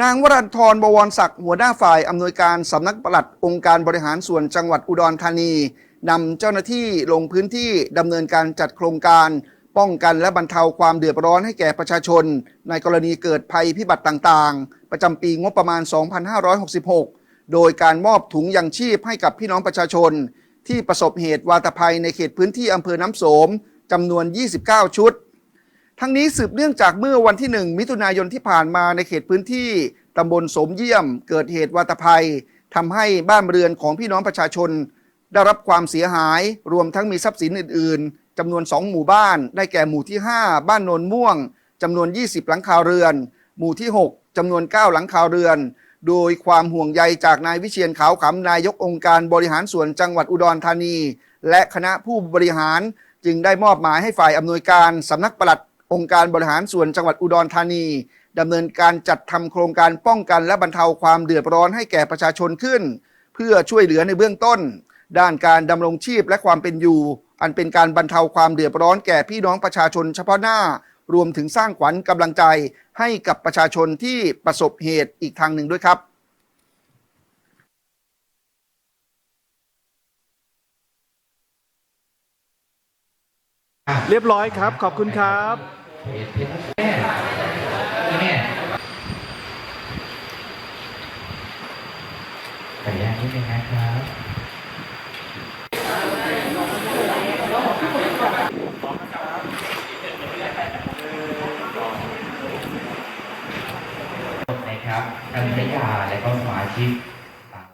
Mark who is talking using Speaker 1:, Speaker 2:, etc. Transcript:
Speaker 1: นางวรันทรบวรศักดิ์หัวหน้าฝ่ายอำนวยการสำนักปลัดองค์การบริหารส่วนจังหวัดอุดรธานีนำเจ้าหน้าที่ลงพื้นที่ดำเนินการจัดโครงการ ป้องกันและบรรเทาความเดือดร้อนให้แก่ประชาชน ในกรณีเกิดภัยพิบัติต่างๆ ประจำปีงบประมาณ 2566 โดยการมอบถุงยังชีพให้กับพี่น้องประชาชน ที่ประสบเหตุวาตภัยในเขตพื้นที่อำเภอน้ำโสมจำนวน 29 ชุด ทั้งนี้สืบเนื่องจากเมื่อวันที่ 1 มิถุนายนที่ผ่านมาในเขตพื้นที่ตำบลสมเยี่ยม เกิดเหตุวาตภัยทำให้บ้านเรือนของพี่น้องประชาชน ได้รับความเสียหาย รวมทั้งมีทรัพย์สินอื่น ๆจำนวน 2 หมู่บ้าน ได้แก่หมู่ที่ 5 บ้านโนนม่วงจำนวน 20 หลังคาเรือน หมู่ที่ 6จำนวน 9 หลังคาเรือน โดยความห่วงใยจากนายวิเชียนขาวขำนายกองค์การบริหารส่วนจังหวัดอุดรธานี และคณะผู้บริหารจึงได้มอบหมายให้ฝ่ายอำนวยการสำนักปลัด องค์การบริหารส่วนจังหวัดอุดรธานีดำเนินการจัดทำโครงการป้องกันและบรรเทาความเดือดร้อนให้แก่ประชาชนขึ้น เพื่อช่วยเหลือในเบื้องต้น ด้านการดำรงชีพและความเป็นอยู่ อันเป็นการบรรเทาความเดือดร้อนแก่พี่น้องประชาชนเฉพาะหน้า รวมถึงสร้างขวัญกำลังใจให้กับประชาชนที่ประสบเหตุอีกทางหนึ่งด้วยครับ
Speaker 2: เรียบร้อยครับ ขอบคุณครับ
Speaker 3: ขออนุญาตนิดนึงนะครับนะครับท่านพยาและก็สมาชิก